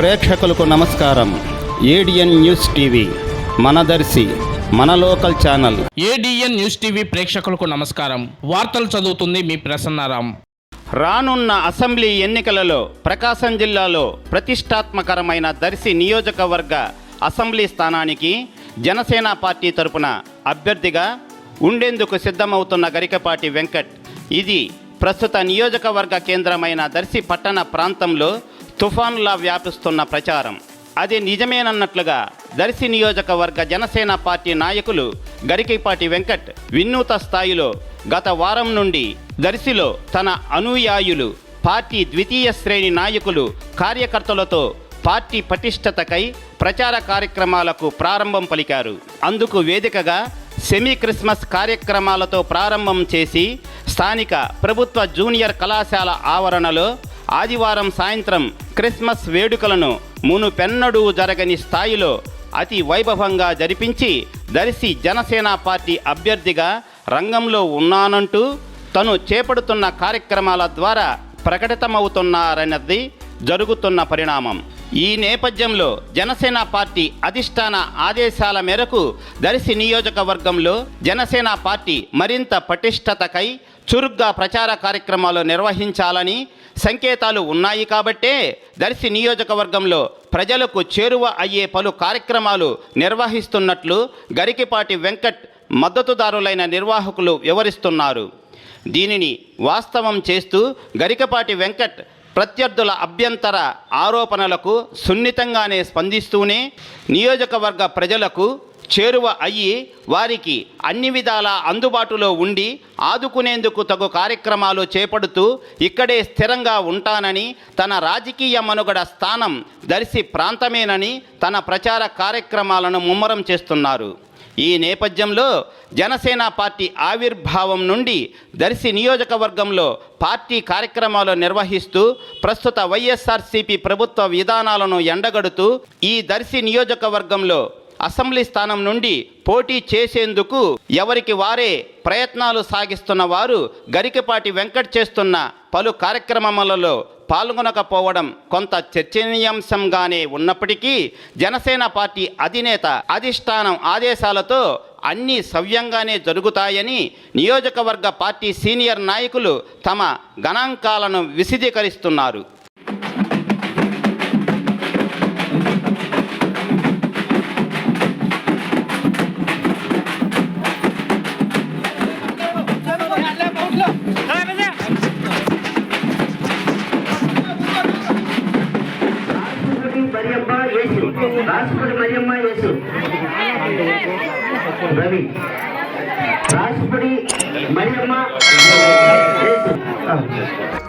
ప్రేక్షకులకు నమస్కారం. ADN news TV మన దర్శి మన local channel. ADN news TV ప్రేక్షకులకు నమస్కారం. వార్తలు చదువుతుంది మీ ప్రసన్నారాం. రానున్న అసెంబ్లీ ఎన్నికలలో ప్రకాశం జిల్లాలో ప్రతిష్టాత్మకరమైన దర్శి నియోజకవర్గ అసెంబ్లీ స్థానానికి జనసేన పార్టీ తరపున అభ్యర్థిగా ఉండేందుకు సిద్ధమవుతున్న గరికపాటి వెంకట్ ఇది ప్రస్తుత నియోజకవర్గ కేంద్రమైన దర్శి పట్టణ ప్రాంతంలో తుఫాన్లా వ్యాపిస్తున్న ప్రచారం. అది నిజమేనన్నట్లుగా దర్శి నియోజకవర్గ జనసేన పార్టీ నాయకులు గరికైపాటి వెంకట్ వినూత స్థాయిలో గత వారం నుండి దర్శిలో తన అనుయాయులు పార్టీ ద్వితీయ శ్రేణి నాయకులు కార్యకర్తలతో పార్టీ పటిష్టతకై ప్రచార కార్యక్రమాలకు ప్రారంభం పలికారు. అందుకు వేదికగా సెమీ క్రిస్మస్ కార్యక్రమాలతో ప్రారంభం చేసి స్థానిక ప్రభుత్వ జూనియర్ కళాశాల ఆవరణలో ఆదివారం సాయంత్రం క్రిస్మస్ వేడుకలను మునుపెన్నడూ జరగని స్థాయిలో అతి వైభవంగా జరిపించి దర్శి జనసేన పార్టీ అభ్యర్థిగా రంగంలో ఉన్నానంటూ తను చేపడుతున్న కార్యక్రమాల ద్వారా ప్రకటితమవుతున్నారన్నది జరుగుతున్న పరిణామం. ఈ నేపథ్యంలో జనసేన పార్టీ అధిష్టాన ఆదేశాల మేరకు దర్శి నియోజకవర్గంలో జనసేన పార్టీ మరింత పటిష్టతకై చురుగ్గా ప్రచార కార్యక్రమాలు నిర్వహించాలని సంకేతాలు ఉన్నాయి కాబట్టే దర్శి నియోజకవర్గంలో ప్రజలకు చేరువ అయ్యే పలు కార్యక్రమాలు నిర్వహిస్తున్నట్లు గరికిపాటి వెంకట్ మద్దతుదారులైన నిర్వాహకులు వివరిస్తున్నారు. దీనిని వాస్తవం చేస్తూ గరికపాటి వెంకట్ ప్రత్యర్థుల అభ్యంతర ఆరోపణలకు సున్నితంగానే స్పందిస్తూనే నియోజకవర్గ ప్రజలకు చేరువ అయ్యి వారికి అన్ని విధాల అందుబాటులో ఉండి ఆదుకునేందుకు తగు కార్యక్రమాలు చేపడుతూ ఇక్కడే స్థిరంగా ఉంటానని తన రాజకీయ మనుగడ స్థానం దర్శి ప్రాంతమేనని తన ప్రచార కార్యక్రమాలను ముమ్మరం చేస్తున్నారు. ఈ నేపథ్యంలో జనసేన పార్టీ ఆవిర్భావం నుండి దర్శి నియోజకవర్గంలో పార్టీ కార్యక్రమాలు నిర్వహిస్తూ ప్రస్తుత వైఎస్ఆర్సీపీ ప్రభుత్వ విధానాలను ఎండగడుతూ ఈ దర్శి నియోజకవర్గంలో అసెంబ్లీ స్థానం నుండి పోటీ చేసేందుకు ఎవరికి వారే ప్రయత్నాలు సాగిస్తున్న వారు గరికపాటి వెంకట్ చేస్తున్న పలు కార్యక్రమాలలో పాల్గొనకపోవడం కొంత చర్చనీయాంశంగానే ఉన్నప్పటికీ జనసేన పార్టీ అధినేత అధిష్టానం ఆదేశాలతో అన్నీ సవ్యంగానే జరుగుతాయని నియోజకవర్గ పార్టీ సీనియర్ నాయకులు తమ గణాంకాలను విశదీకరిస్తున్నారు. యేసు మరియమ్మ యేసు. రవి. రాష్ట్రపతి మరియమ్మ యేసు.